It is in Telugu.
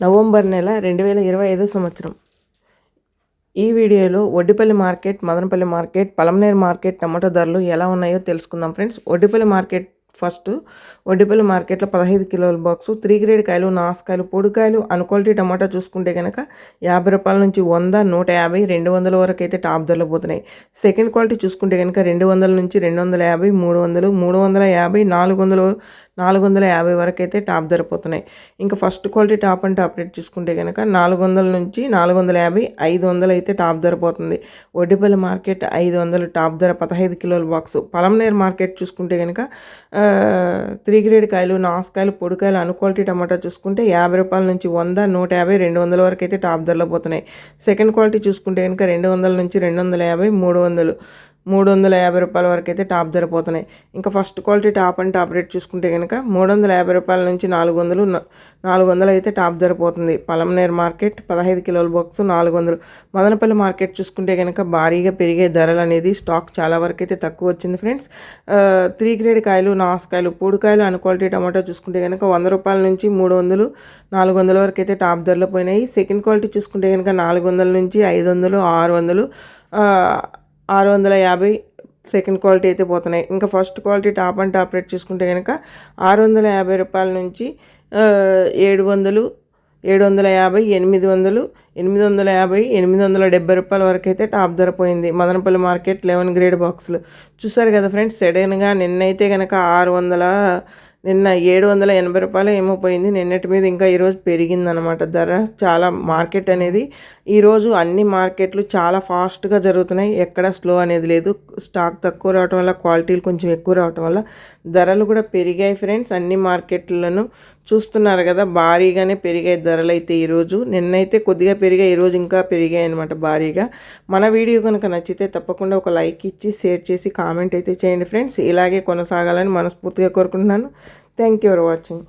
నవంబర్ నెల రెండు వేల ఇరవై ఐదో సంవత్సరం. ఈ వీడియోలో Oddipalli market Madanapalle market Palamaner market tomato ధరలు ఎలా ఉన్నాయో తెలుసుకుందాం friends. Oddipalli market first. Oddipalli మార్కెట్లో పదహైదు కిలోల బాక్సు త్రీ గ్రేడ్ కాయలు నాసుకాయలు పొడికాయలు అన్క్వాలిటీ టమాటా చూసుకుంటే కనుక యాభై రూపాయల నుంచి వంద నూట యాభై రెండు వందల వరకు అయితే టాప్ ధరలు పోతున్నాయి. సెకండ్ క్వాలిటీ చూసుకుంటే కనుక రెండు వందల నుంచి రెండు వందల యాభై మూడు వందలు మూడు వందల యాభై నాలుగు వందలు నాలుగు వందల యాభై వరకు అయితే టాప్ ధర పోతున్నాయి ఇంకా first quality top and top rate చూసుకుంటే కనుక నాలుగు వందల నుంచి నాలుగు వందల యాభై ఐదు వందలు అయితే టాప్ ధర పోతుంది. ఒడ్డిపల్లి మార్కెట్ ఐదు వందలు టాప్ ధర పదహైదు కిలోల బాక్సు. పలంనేర్ మార్కెట్ చూసుకుంటే కనుక త్రీ గ్రేడ్ కాయలు నాసుకాయలు పొడికాయలు అను క్వాలిటీ టమాటా చూసుకుంటే యాభై రూపాయల నుంచి వంద నూట యాభై రెండు వందల వరకు అయితే టాప్ ధరలో పోతున్నాయి. సెకండ్ క్వాలిటీ చూసుకుంటే కనుక రెండు వందల నుంచి రెండు వందల యాభై మూడు వందలు మూడు వందల యాభై రూపాయల వరకు అయితే టాప్ ధర పోతున్నాయి. ఇంకా first quality top and top rate చూసుకుంటే కనుక మూడు వందల యాభై రూపాయల నుంచి నాలుగు వందలు నాలుగు వందలు అయితే టాప్ ధర పోతుంది. పలంనేర్ మార్కెట్ పదహైదు కిలోల బాక్స్ నాలుగు వందలు. మదనపల్లి మార్కెట్ చూసుకుంటే కనుక భారీగా పెరిగే ధరలు అనేది స్టాక్ చాలా వరకు అయితే తక్కువ వచ్చింది ఫ్రెండ్స్. త్రీ గ్రేడ్ కాయలు నాసుకాయలు పూడికాయలు అన్ క్వాలిటీ టమాటో చూసుకుంటే కనుక వంద రూపాయల నుంచి మూడు వందలు నాలుగు వందల వరకు అయితే టాప్ ధరలు పోయినాయి. సెకండ్ క్వాలిటీ చూసుకుంటే కనుక నాలుగు వందల నుంచి ఐదు వందలు ఆరు వందలు. ఆరు వందల యాభై సెకండ్ క్వాలిటీ అయితే పోతున్నాయి. ఇంకా first quality top and top rate చూసుకుంటే కనుక ఆరు వందల యాభై రూపాయల నుంచి ఏడు వందలు ఏడు వందల యాభై ఎనిమిది వందలు ఎనిమిది వందల యాభై ఎనిమిది వందల డెబ్బై రూపాయల వరకు అయితే టాప్ ధర పోయింది. మదనపల్లి మార్కెట్ లెవెన్ గ్రేడ్ బాక్సులు చూసారు కదా ఫ్రెండ్స్ సడన్గా నిన్నైతే కనుక ఆరు వందల నిన్న ఏడు వందల ఎనభై రూపాయలు ఏమో పోయింది. నిన్నటి మీద ఇంకా ఈరోజు పెరిగిందనమాట ధర చాలా మార్కెట్ అనేది ఈరోజు అన్ని మార్కెట్లు చాలా ఫాస్ట్గా జరుగుతున్నాయి. ఎక్కడ స్లో అనేది లేదు. స్టాక్ తక్కువ రావటం వల్ల క్వాలిటీలు కొంచెం ఎక్కువ రావటం వల్ల ధరలు కూడా పెరిగాయి ఫ్రెండ్స్ అన్ని మార్కెట్లను చూస్తున్నారు కదా భారీగానే పెరిగాయి ధరలు అయితే ఈరోజు నిన్నైతే కొద్దిగా పెరిగాయి ఈరోజు ఇంకా పెరిగాయి అనమాట భారీగా. మన వీడియో కనుక నచ్చితే తప్పకుండా ఒక లైక్ ఇచ్చి షేర్ చేసి కామెంట్ అయితే చేయండి ఫ్రెండ్స్ ఇలాగే కొనసాగాలని మనస్ఫూర్తిగా కోరుకుంటున్నాను. Thank you for watching